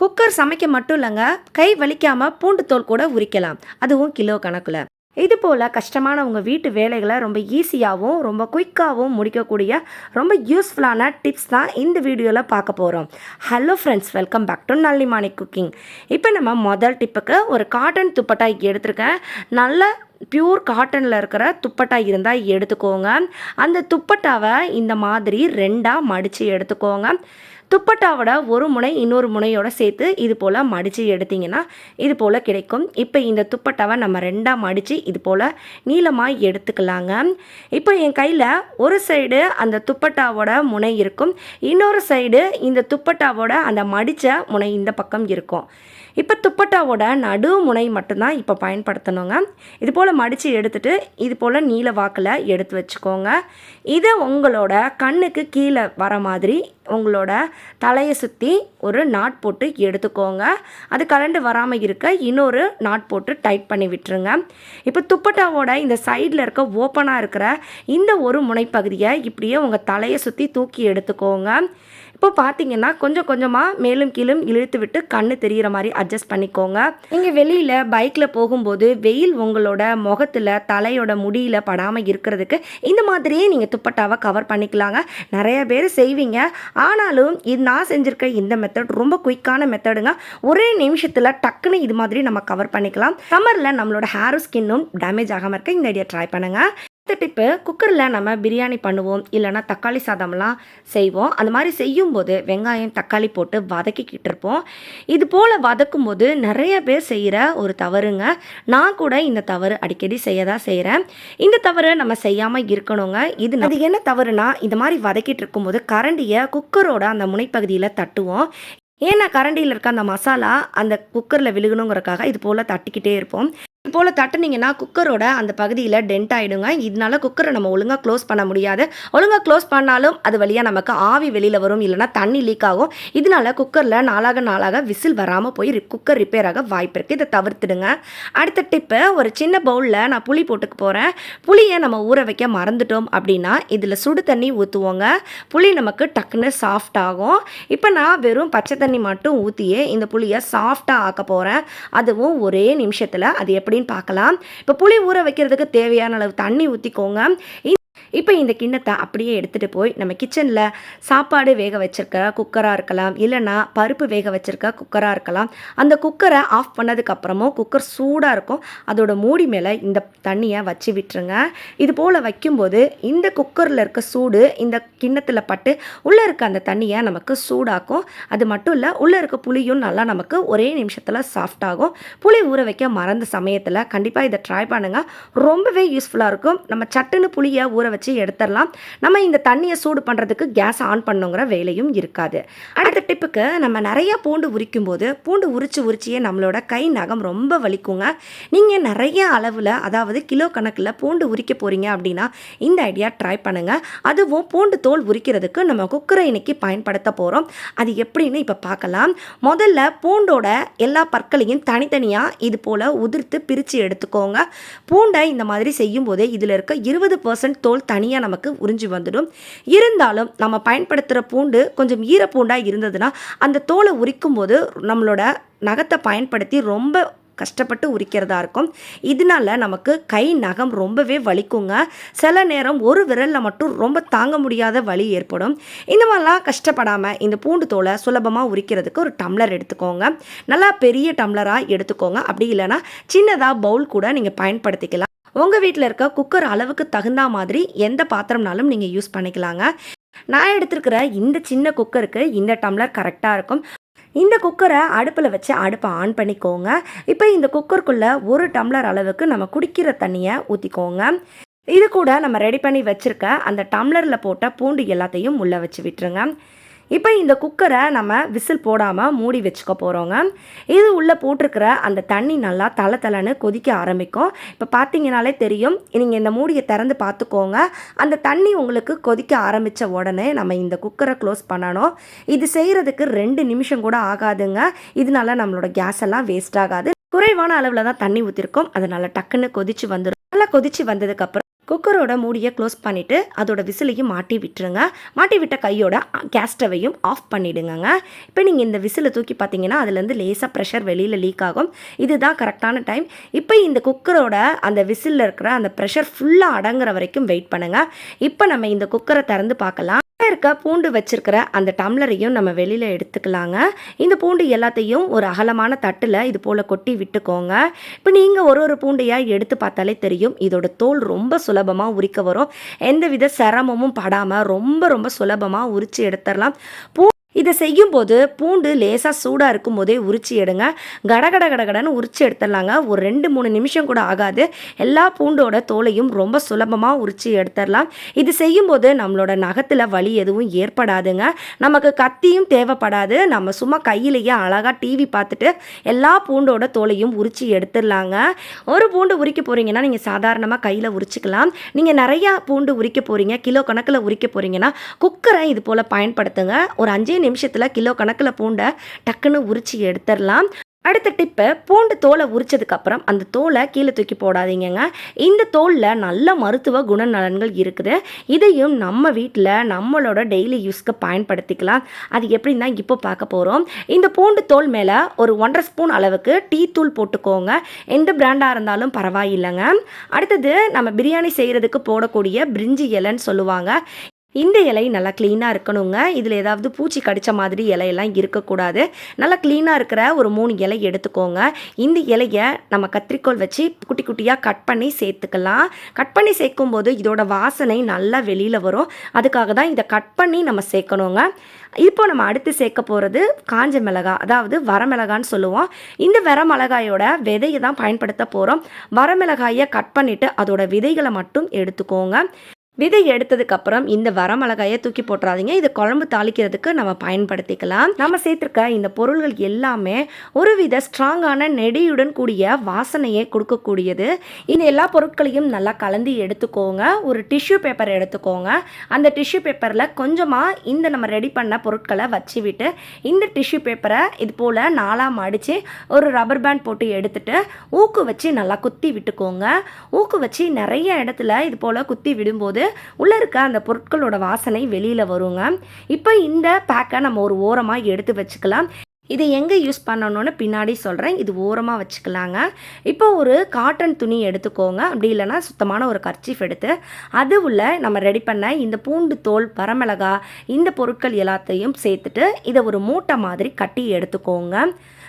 Cooker சமைக்க மட்டும் இல்லைங்க கை வலிக்காமல் பூண்டு தோல் கூட உரிக்கலாம். அதுவும் கிலோ கணக்கில். இது போல் கஷ்டமான உங்கள் வீட்டு வேலைகளை ரொம்ப ஈஸியாகவும் ரொம்ப குயிக்காகவும் முடிக்கக்கூடிய ரொம்ப யூஸ்ஃபுல்லான டிப்ஸ் தான் இந்த வீடியோவில் பார்க்க போகிறோம் hello friends welcome back to Nallimani cooking இப்போ நம்ம முதல் டிப்புக்கு ஒரு காட்டன் துப்பட்டா எடுத்திருக்கேன். நல்ல பியூர் காட்டனில் இருக்கிற துப்பட்டா இருந்தால் எடுத்துக்கோங்க. அந்த துப்பட்டாவை இந்த மாதிரி ரெண்டாக மடித்து எடுத்துக்கோங்க. துப்பட்டாவோட ஒரு முனை இன்னொரு முனையோட சேர்த்து இது போல் மடித்து எடுத்தீங்கன்னா இது போல் கிடைக்கும். இப்போ இந்த துப்பட்டாவை நம்ம ரெண்டாக மடித்து இது போல் நீளமாக எடுத்துக்கலாங்க. இப்போ என் கையில் ஒரு சைடு அந்த துப்பட்டாவோட முனை இருக்கும். இன்னொரு சைடு இந்த துப்பட்டாவோட அந்த மடித்த முனை இந்த பக்கம் இருக்கும். இப்போ துப்பட்டாவோட நடு முனை மட்டும்தான் இப்போ பயன்படுத்தணுங்க. இது போல் மடித்து எடுத்துகிட்டு இது போல் நீல வாக்கில் எடுத்து வச்சுக்கோங்க. இதை உங்களோட கண்ணுக்கு கீழே வர மாதிரி உங்களோட தலையை சுற்றி ஒரு நாட் போட்டு எடுத்துக்கோங்க. அது கலண்டு வராமல் இருக்க இன்னொரு நாட் போட்டு டைட் பண்ணி விட்டுருங்க. இப்போ துப்பட்டாவோட இந்த சைடில் இருக்க ஓப்பனாக இருக்கிற இந்த ஒரு முனைப்பகுதியை இப்படியே உங்கள் தலையை சுற்றி தூக்கி எடுத்துக்கோங்க. இப்போ பார்த்தீங்கன்னா கொஞ்சம் கொஞ்சமாக மேலும் கீழும் இழுத்து விட்டு கண்ணு தெரிகிற மாதிரி அட்ஜஸ்ட் பண்ணிக்கோங்க. நீங்கள் வெளியில் பைக்கில் போகும்போது வெயில் உங்களோட முகத்தில் தலையோட முடியில் படாமல் இருக்கிறதுக்கு இந்த மாதிரியே நீங்கள் துப்பட்டாவை கவர் பண்ணிக்கலாங்க. நிறைய பேர் செய்வீங்க. ஆனாலும் இது நான் செஞ்சுருக்க இந்த மெத்தட் ரொம்ப குயிக்கான மெத்தடுங்க ஒரே நிமிஷத்தில் டக்குன்னு இது மாதிரி நம்ம கவர் பண்ணிக்கலாம். சம்மரில் நம்மளோட ஹேரும் ஸ்கின்னும் டேமேஜ் ஆகாமல் இருக்க இந்த ஐடியா ட்ரை பண்ணுங்கள் அடுத்த டிப்பு குக்கரில் நம்ம பிரியாணி பண்ணுவோம் இல்லைன்னா தக்காளி சாதம்லாம் செய்வோம். அந்த மாதிரி செய்யும்போது வெங்காயம் தக்காளி போட்டு வதக்கிக்கிட்டு இருப்போம். இது போல் வதக்கும்போது நிறைய பேர் செய்கிற ஒரு தவறுங்க. நான் கூட இந்த தவறு அடிக்கடி செய்ய தான் செய்கிறேன். இந்த தவறு நம்ம செய்யாமல் இருக்கணுங்க. இது அது என்ன தவறுனா இந்த மாதிரி வதக்கிட்டு இருக்கும்போது கரண்டியை குக்கரோட அந்த முனைப்பகுதியில் தட்டுவோம். ஏன்னா கரண்டியில் இருக்க அந்த மசாலா அந்த குக்கரில் விழுகணுங்கிறக்காக இது போல் தட்டிக்கிட்டே இருப்போம். போல் தட்டுனீங்கன்னா குக்கரோட அந்த பகுதியில் டென்ட் ஆகிடுங்க இதனால குக்கரை நம்ம ஒழுங்காக க்ளோஸ் பண்ண முடியாது. ஒழுங்காக க்ளோஸ் பண்ணாலும் அது வழியாக நமக்கு ஆவி வெளியில் வரும் இல்லைன்னா தண்ணி லீக் ஆகும். இதனால குக்கரில் நாளாக நாளாக விசில் வராமல் போய் குக்கர் ரிப்பேர் ஆக வாய்ப்பு இருக்குது இதை தவிர்த்துடுங்க. அடுத்த டிப்பு ஒரு சின்ன பவுலில் நான் புளி போட்டுக்க போகிறேன் புளியை நம்ம ஊற வைக்க மறந்துட்டோம் அப்படின்னா இதில் சுடு தண்ணி ஊற்றுவோங்க புளி நமக்கு டக்குன்னு சாஃப்ட் ஆகும். இப்போ நான் வெறும் பச்சை தண்ணி மட்டும் ஊற்றியே இந்த புளியை சாஃப்டாக ஆக்க போகிறேன் அதுவும் ஒரே நிமிஷத்தில். அது எப்படின்னு பார்க்கலாம். இப்போ புளி ஊற வைக்கிறதுக்கு தேவையான அளவு தண்ணி ஊற்றிக்கோங்க இப்போ இந்த கிண்ணத்தை அப்படியே எடுத்துகிட்டு போய் நம்ம கிச்சனில் சாப்பாடு வேக வச்சுருக்க குக்கராக இருக்கலாம் இல்லைன்னா பருப்பு வேக வச்சிருக்க குக்கராக இருக்கலாம். அந்த குக்கரை ஆஃப் பண்ணதுக்கப்புறமும் குக்கர் சூடாக இருக்கும். அதோட மூடி மேலே இந்த தண்ணியை வச்சு விட்டுருங்க. இது போல் வைக்கும்போது இந்த குக்கரில் இருக்க சூடு இந்த கிண்ணத்தில் பட்டு உள்ளே இருக்க அந்த தண்ணியை நமக்கு சூடாக்கும். அது மட்டும் இல்லை உள்ளே இருக்க புளியும் நல்லா நமக்கு ஒரே நிமிஷத்தில் சாஃப்ட் ஆகும். புளி ஊற வைக்க மறந்த சமயத்தில் கண்டிப்பாக இதை ட்ரை பண்ணுங்கள் ரொம்பவே யூஸ்ஃபுல்லாக இருக்கும். நம்ம சட்டுன்னு புளியை ஊற வச்சு எடுத்துடலாம். நம்ம இந்த தண்ணியை சூடு பண்ணுறதுக்கு கேஸ் ஆன் பண்ணுங்கிற வேலையும் இருக்காது. அடுத்த டிப்புக்கு நம்ம நிறைய பூண்டு உரிக்கும் போது பூண்டு உரிச்சு உரிச்சியே நம்மளோட கை நகம் ரொம்ப வலிக்குங்க. நீங்கள் நிறைய அளவில் அதாவது கிலோ கணக்கில் பூண்டு உரிக்க போகிறீங்க அப்படின்னா இந்த ஐடியா ட்ரை பண்ணுங்கள் அதுவும் பூண்டு தோல் உரிக்கிறதுக்கு நம்ம குக்கரை இன்னைக்கு பயன்படுத்த போகிறோம் அது எப்படின்னு இப்போ பார்க்கலாம். முதல்ல பூண்டோட எல்லா பற்களையும் தனித்தனியாக இது போல் உதிர்த்து பிரித்து எடுத்துக்கோங்க. பூண்டை இந்த மாதிரி செய்யும்போது இதில் இருக்க இருபது பர்சன்ட் தோல் தனியாக நமக்கு உறிஞ்சி வந்துடும். இருந்தாலும் நம்ம பயன்படுத்துகிற பூண்டு கொஞ்சம் ஈர பூண்டாக இருந்ததுன்னா அந்த தோலை உரிக்கும் போது நம்மளோட நகத்தை பயன்படுத்தி ரொம்ப கஷ்டப்பட்டு உரிக்கிறதா இருக்கும். இதனால நமக்கு கை நகம் ரொம்பவே வலிக்குங்க. சில நேரம் ஒரு விரலில் மட்டும் ரொம்ப தாங்க முடியாத வலி ஏற்படும். இந்த மாதிரிலாம் கஷ்டப்படாமல் இந்த பூண்டு தோலை சுலபமாக உரிக்கிறதுக்கு ஒரு டம்ளர் எடுத்துக்கோங்க. நல்லா பெரிய டம்ளராக எடுத்துக்கோங்க. அப்படி இல்லைன்னா சின்னதாக பவுல் கூட நீங்கள் பயன்படுத்திக்கலாம். உங்கள் வீட்டில் இருக்க குக்கர் அளவுக்கு தகுந்த மாதிரி எந்த பாத்திரம்னாலும் நீங்கள் யூஸ் பண்ணிக்கலாங்க. நான் எடுத்திருக்கிற இந்த சின்ன குக்கருக்கு இந்த டம்ளர் கரெக்டாக இருக்கும். இந்த குக்கரை அடுப்பில் வச்சு அடுப்பை ஆன் பண்ணிக்கோங்க. இப்போ இந்த குக்கருக்குள்ளே ஒரு டம்ளர் அளவுக்கு நம்ம குடிக்கிற தண்ணியை ஊற்றிக்கோங்க இது கூட நம்ம ரெடி பண்ணி வச்சுருக்க அந்த டம்ளரில் போட்ட பூண்டு எல்லாத்தையும் உள்ளே வச்சு விட்டுருங்க. இப்போ இந்த குக்கரை நம்ம விசில் போடாமல் மூடி வச்சுக்க போகிறோங்க இது உள்ளே போட்டிருக்கிற அந்த தண்ணி நல்லா தலை தலைன்னு கொதிக்க ஆரம்பிக்கும். இப்போ பார்த்தீங்கனாலே தெரியும். நீங்கள் இந்த மூடியை திறந்து பார்த்துக்கோங்க அந்த தண்ணி உங்களுக்கு கொதிக்க ஆரம்பித்த உடனே நம்ம இந்த குக்கரை க்ளோஸ் பண்ணணும். இது செய்கிறதுக்கு ரெண்டு நிமிஷம் கூட ஆகாதுங்க. இதனால நம்மளோட கேஸ் எல்லாம் வேஸ்ட் ஆகாது. குறைவான அளவில் தான் தண்ணி ஊற்றிருக்கோம் அதனால் டக்குன்னு கொதிச்சு வந்துடும் நல்லா கொதிச்சு வந்ததுக்கப்புறம் குக்கரோட மூடியை க்ளோஸ் பண்ணிவிட்டு அதோட விசிலையும் மாட்டி விட்டுருங்க. மாட்டி விட்ட கையோட கேஸ் ஸ்டவையும் ஆஃப் பண்ணிவிடுங்க இப்போ நீங்கள் இந்த விசிலை தூக்கி பார்த்தீங்கன்னா அதுலேருந்து லேசாக ப்ரெஷர் வெளியில் லீக் ஆகும். இதுதான் கரெக்டான டைம். இப்போ இந்த குக்கரோட அந்த விசிலில் இருக்கிற அந்த ப்ரெஷர் ஃபுல்லாக அடங்குற வரைக்கும் வெயிட் பண்ணுங்கள் இப்போ நம்ம இந்த குக்கரை திறந்து பார்க்கலாம். இருக்க பூண்டு வச்சிருக்கிற அந்த டம்ளரையும் நம்ம வெளியில் எடுத்துக்கலாங்க. இந்த பூண்டு எல்லாத்தையும் ஒரு அகலமான தட்டில் இது போல் கொட்டி விட்டுக்கோங்க. இப்போ நீங்கள் ஒரு ஒரு பூண்டையாக எடுத்து பார்த்தாலே தெரியும் இதோட தோல் ரொம்ப சுலபமாக உரிக்க வரும். எந்தவித சிரமமும் படாமல் ரொம்ப ரொம்ப சுலபமாக உரித்து எடுத்துடலாம். பூ இதை செய்யும்போது பூண்டு லேசாக சூடாக இருக்கும் போதே உரிச்சு எடுங்க. கடகட கடகடன்னு உரிச்சு எடுத்துடலாங்க. ஒரு ரெண்டு மூணு நிமிஷம் கூட ஆகாது. எல்லா பூண்டோட தோலையும் ரொம்ப சுலபமாக உரிச்சு எடுத்துடலாம். இது செய்யும்போது நம்மளோட நகத்தில் வலி எதுவும் ஏற்படாதுங்க. நமக்கு கத்தியும் தேவைப்படாது. நம்ம சும்மா கையிலேயே அழகாக டிவி பார்த்துட்டு எல்லா பூண்டோட தோலையும் உரிச்சு எடுத்துடலாங்க. ஒரு பூண்டு உரிக்க போகிறீங்கன்னா நீங்கள் சாதாரணமாக கையில் உரிச்சிக்கலாம். நீங்கள் நிறையா பூண்டு உரிக்க போகிறீங்க கிலோ கணக்கில் உரிக்க போகிறீங்கன்னா குக்கரை இது போல் பயன்படுத்துங்க. ஒரு அஞ்சே நிமிஷத்தில் கிலோ கணக்கில் பூண்டை டக்குன்னு உரிச்சு எடுத்துடலாம் அடுத்த டிப்பு பூண்டு தோலை உரிச்சதுக்கப்புறம் அந்த தோலை கீழே தூக்கி போடாதீங்கங்க. இந்த தோலில் நல்ல மருத்துவ குணநலன்கள் இருக்குது. இதையும் நம்ம வீட்டில் நம்மளோட டெய்லி யூஸ்க்கு பயன்படுத்திக்கலாம். அது எப்படின்னு தான் இப்போ பார்க்க போகிறோம் இந்த பூண்டு தோல் மேலே ஒரு ஒன்றரை ஸ்பூன் அளவுக்கு டீ தூள் போட்டுக்கோங்க. எந்த பிராண்டாக இருந்தாலும் பரவாயில்லைங்க. அடுத்தது நம்ம பிரியாணி செய்கிறதுக்கு போடக்கூடிய பிரிஞ்சி இலைன்னு சொல்லுவாங்க. இந்த இலை நல்லா க்ளீனாக இருக்கணுங்க. இதில் ஏதாவது பூச்சி கடித்த மாதிரி இலையெல்லாம் இருக்கக்கூடாது. நல்லா க்ளீனாக இருக்கிற ஒரு மூணு இலை எடுத்துக்கோங்க. இந்த இலையை நம்ம கத்திரிக்கோல் வச்சு குட்டி குட்டியாக கட் பண்ணி சேர்த்துக்கலாம். கட் பண்ணி சேர்க்கும்போது இதோட வாசனை நல்லா வெளியில் வரும். அதுக்காக தான் இதை கட் பண்ணி நம்ம சேர்க்கணுங்க. இப்போ நம்ம அடுத்து சேர்க்க போகிறது காஞ்ச மிளகாய் அதாவது வரமிளகான்னு சொல்லுவோம். இந்த வரமிளகாயோட விதையை தான் பயன்படுத்த போகிறோம் வரமிளகாயை கட் பண்ணிவிட்டு அதோட விதைகளை மட்டும் எடுத்துக்கோங்க. விதை எடுத்ததுக்கப்புறம் இந்த வரமிளகாயை தூக்கி போட்டுறாதீங்க. இது குழம்பு தாளிக்கிறதுக்கு நம்ம பயன்படுத்திக்கலாம். நம்ம சேர்த்துருக்க இந்த பொருள்கள் எல்லாமே ஒரு வித ஸ்ட்ராங்கான நெடியுடன் கூடிய வாசனையை கொடுக்கக்கூடியது. இந்த எல்லா பொருட்களையும் நல்லா கலந்து எடுத்துக்கோங்க. ஒரு டிஷ்யூ பேப்பர் எடுத்துக்கோங்க. அந்த டிஷ்யூ பேப்பரில் கொஞ்சமாக இந்த நம்ம ரெடி பண்ண பொருட்களை வச்சு விட்டு இந்த டிஷ்யூ பேப்பரை இது போல் நாலாக மடித்து ஒரு ரப்பர் பேண்ட் போட்டு எடுத்துட்டு ஊக்கு வச்சு நல்லா குத்தி விட்டுக்கோங்க. ஊக்கு வச்சு நிறைய இடத்துல இது போல் குத்தி விடும்போது உள்ளே இருக்க அந்த பொருட்களோட வாசனை வெளியில் வருங்க. இப்போ இந்த பேக்கை நம்ம ஒரு ஓரமாக எடுத்து வச்சுக்கலாம். இது எங்கே யூஸ் பண்ணணும்னு பின்னாடி சொல்கிறேன் இது ஓரமாக வச்சுக்கலாங்க. இப்போ ஒரு காட்டன் துணி எடுத்துக்கோங்க. அப்படி இல்லைன்னா சுத்தமான ஒரு கர்ச்சீஃப் எடுத்து அது உள்ள நம்ம ரெடி பண்ண இந்த பூண்டு தோல் வரமிளகா இந்த பொருட்கள் எல்லாத்தையும் சேர்த்துட்டு இதை ஒரு மூட்டை மாதிரி கட்டி எடுத்துக்கோங்க.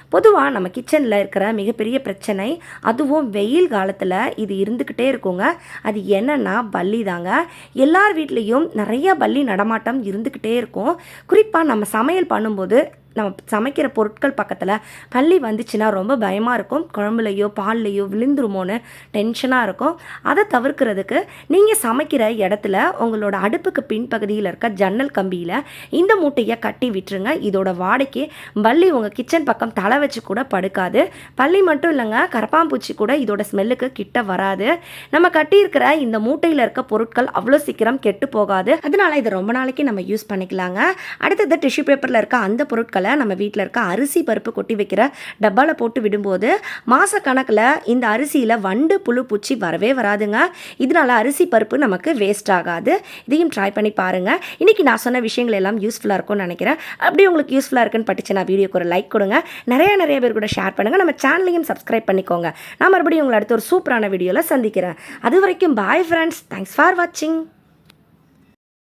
பொதுவாக நம்ம கிச்சனில் இருக்கிற மிகப்பெரிய பிரச்சனை அதுவும் வெயில் காலத்தில் இது இருந்துக்கிட்டே இருக்குங்க. அது என்னென்னா பல்லி தாங்க. எல்லார் வீட்லேயும் நிறைய பல்லி நடமாட்டம் இருந்துக்கிட்டே இருக்கும். குறிப்பாக நம்ம சமையல் பண்ணும்போது நம்ம சமைக்கிற பொருட்கள் பக்கத்தில் பள்ளி வந்துச்சுன்னா ரொம்ப பயமாக இருக்கும். குழம்புலையோ பால்லையோ விழுந்துருமோன்னு டென்ஷனாக இருக்கும். அதை தவிர்க்கிறதுக்கு நீங்கள் சமைக்கிற இடத்துல உங்களோட அடுப்புக்கு பின்பகுதியில் இருக்க ஜன்னல் கம்பியில் இந்த மூட்டையை கட்டி விட்டுருங்க. இதோட வாடகைக்கு பள்ளி உங்கள் கிச்சன் பக்கம் தலை வச்சு கூட படுக்காது. பள்ளி மட்டும் இல்லைங்க கரப்பாம்பூச்சி கூட இதோட ஸ்மெல்லுக்கு கிட்ட வராது. நம்ம கட்டியிருக்கிற இந்த மூட்டையில் இருக்க பொருட்கள் அவ்வளோ சீக்கிரம் கெட்டு போகாது. அதனால இதை ரொம்ப நாளைக்கு நம்ம யூஸ் பண்ணிக்கலாங்க. அடுத்தது டிஷ்யூ பேப்பரில் இருக்க அந்த பொருட்களை நம்ம வீட்டில் இருக்க அரிசி பருப்பு கொட்டி வைக்கிற டப்பாவில் போட்டு விடும்போது மாதக்கணக்கில் இந்த அரிசியில் வண்டு புழு பூச்சி வரவே வராதுங்க. இதனால அரிசி பருப்பு நமக்கு வேஸ்ட் ஆகாது. இதையும் ட்ரை பண்ணி பாருங்கள் இன்றைக்கி நான் சொன்ன விஷயங்கள் எல்லாம் யூஸ்ஃபுல்லாக இருக்கும்னு நினைக்கிறேன். அப்படி உங்களுக்கு யூஸ்ஃபுல்லாக இருக்குன்னு பட்டுச்சு நான் வீடியோக்கு ஒரு லைக் கொடுங்க. நிறைய நிறைய பேர் கூட ஷேர் பண்ணுங்கள் நம்ம சேனலையும் சப்ஸ்கிரைப் பண்ணிக்கோங்க. நான் மறுபடியும் உங்களை அடுத்த ஒரு சூப்பரான வீடியோவில் சந்திக்கிறேன். அது வரைக்கும் பாய் ஃப்ரெண்ட்ஸ் தேங்க்ஸ் ஃபார் வாட்சிங்